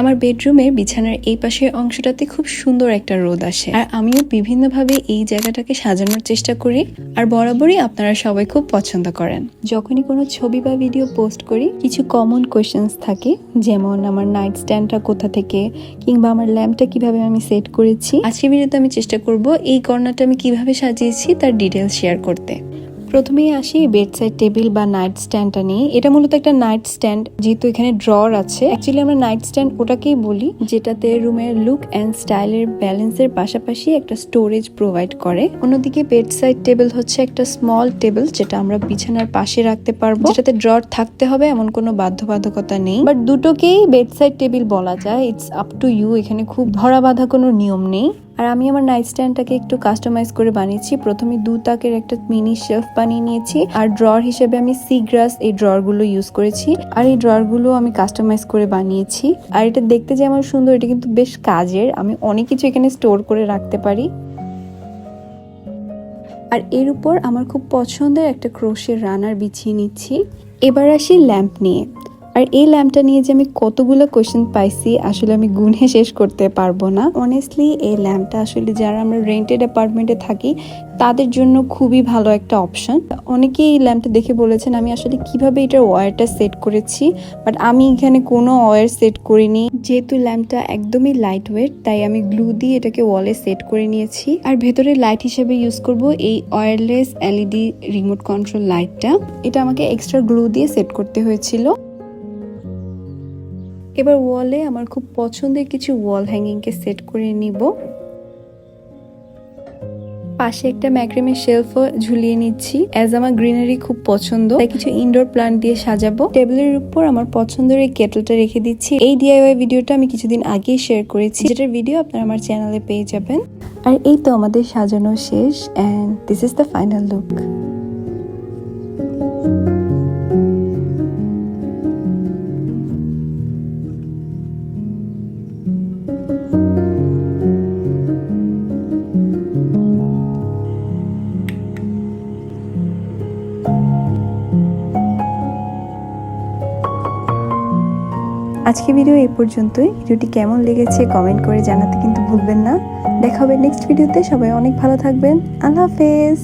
আমার বেডরুমের বিছানার এই পাশের অংশটাতে খুব সুন্দর একটা রোদ আসে। আর আমিও বিভিন্নভাবে এই জায়গাটাকে সাজানোর চেষ্টা করি, আর বরাবরই আপনারা সবাই খুব পছন্দ করেন। যখনই কোনো ছবি বা ভিডিও পোস্ট করি, কিছু কমন কোয়েশ্চেন্স থাকে, যেমন আমার নাইট স্ট্যান্ডটা কোথা থেকে, কিংবা আমার ল্যাম্পটা কীভাবে আমি সেট করেছি। আজকের ভিডিওতে আমি চেষ্টা করব এই কর্নারটা আমি কীভাবে সাজিয়েছি, তার ডিটেলস শেয়ার করতে। প্রথমেই আসি বেড সাইড টেবিল বা নাইট স্ট্যান্ডটা নিয়ে। এটা মূলত একটা নাইট স্ট্যান্ড যেহেতু এখানে ড্রর আছে। অ্যাকচুয়ালি আমরা নাইট স্ট্যান্ড ওটাকেই বলি, যেটাতে রুমের লুক অ্যান্ড স্টাইলের ব্যালেন্সের পাশাপাশি একটা স্টোরেজ প্রোভাইড করে। অন্যদিকে বেড সাইড টেবিল হচ্ছে একটা স্মল টেবিল যেটা আমরা বিছানার পাশে রাখতে পারব। যেটাতে ড্রর থাকতে হবে, এমন কোনো বাধ্যবাধকতা নেই। বাট দুটোকেই বেড সাইড টেবিল বলা যায়। ইটস আপ টু ইউ এখানে খুব ধরা বাঁধা কোনো নিয়ম নেই। আর আমি আমার নাইট স্ট্যান্ডটাকে একটু কাস্টমাইজ করে বানিয়েছি। প্রথমে দু তাকের একটা মিনি শেফ বানিয়ে নিয়েছি। আর ড্রর হিসেবে আমি সি গ্রাস এই ড্ররগুলো ইউজ করেছি। আর এই ড্ররগুলো আমি কাস্টমাইজ করে বানিয়েছি। আর এটা দেখতে যেমন সুন্দর, এটা কিন্তু বেশ কাজের। আমি অনেক কিছু এখানে স্টোর করে রাখতে পারি। আর এর উপর আমার খুব পছন্দের একটা ক্রোশের রানার বিছিয়ে নিচ্ছি। এবার আসি ল্যাম্প নিয়ে। আর এই ল্যাম্পটা নিয়ে যে আমি কতগুলো কোয়েশ্চেন পাইছি, আসলে আমি গুনে শেষ করতে পারব না। অনেস্টলি এই ল্যাম্পটা আসলে যারা আমরা রেন্টেড অ্যাপার্টমেন্টে থাকি, তাদের জন্য খুবই ভালো একটা অপশন অনেকেই এই ল্যাম্পটা দেখে বলেছেন, আমি আসলে কীভাবে এটার ওয়্যারটা সেট করেছি? বাট আমি এখানে কোনো ওয়্যার সেট করিনি। যেহেতু ল্যাম্পটা একদমই লাইট ওয়েট তাই আমি গ্লু দিয়ে এটাকে ওয়ালে সেট করে নিয়েছি। আর ভেতরে লাইট হিসেবে ইউজ করব এই ওয়্যারলেস এলইডি রিমোট কন্ট্রোল লাইটটা এটা আমাকে এক্সট্রা গ্লু দিয়ে সেট করতে হয়েছিল। এবার ওয়ালে আমার খুব পছন্দের কিছু ওয়াল হ্যাঙ্গিংকে সেট করে নিব। পাশে একটা ম্যাক্রিমের শেলফও ঝুলিয়ে নিচ্ছি। অ্যাজ আমার গ্রিনারি খুব পছন্দ, তাই কিছু ইনডোর প্লান্ট দিয়ে সাজাবো। টেবিলের উপর আমার পছন্দের এই কেটলটা রেখে দিচ্ছি। এই ডিআইওয়াই ভিডিওটা আমি কিছুদিন আগেই শেয়ার করেছি। যেটার ভিডিও আপনারা আমার চ্যানেলে পেয়ে যাবেন। আর এই তো আমাদের সাজানো শেষ and this is the final look আজকে ভিডিও এই পর্যন্তই। ভিডিওটি কেমন লেগেছে কমেন্ট করে জানাতে কিন্তু ভুলবেন না। দেখা হবে নেক্সট ভিডিওতে। সবাই অনেক ভালো থাকবেন। আল্লাহ হাফেজ।